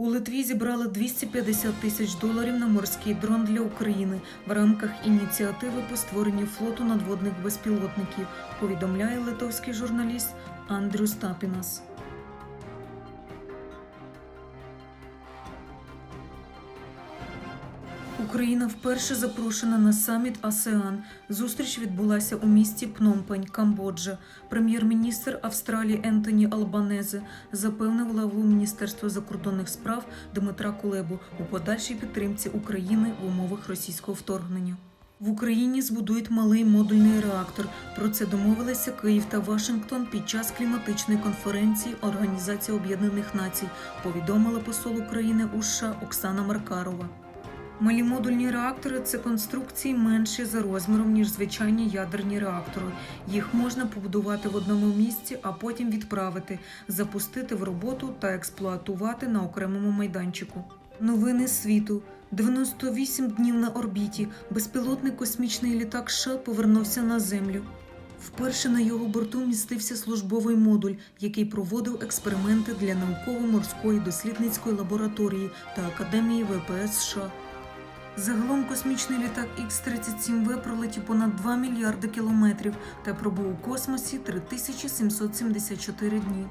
У Литві зібрали 250 тисяч доларів на морський дрон для України в рамках ініціативи по створенню флоту надводних безпілотників, повідомляє литовський журналіст Андрюс Тапінас. Україна вперше запрошена на саміт АСЕАН. Зустріч відбулася у місті Пномпень, Камбоджа. Прем'єр-міністр Австралії Ентоні Албанезе запевнив главу Міністерства закордонних справ Дмитра Кулебу у подальшій підтримці України в умовах російського вторгнення. В Україні збудують малий модульний реактор. Про це домовилися Київ та Вашингтон під час кліматичної конференції Організації Об'єднаних Націй, повідомила посол України у США Оксана Маркарова. Малі модульні реактори це конструкції менші за розміром, ніж звичайні ядерні реактори. Їх можна побудувати в одному місці, а потім відправити, запустити в роботу та експлуатувати на окремому майданчику. Новини світу. 98 днів на орбіті. Безпілотний космічний літак США повернувся на землю. Вперше на його борту містився службовий модуль, який проводив експерименти для науково-морської дослідницької лабораторії та Академії ВПС США. Загалом космічний літак Х-37В пролетів понад 2 мільярди кілометрів та пробув у космосі 3774 дні.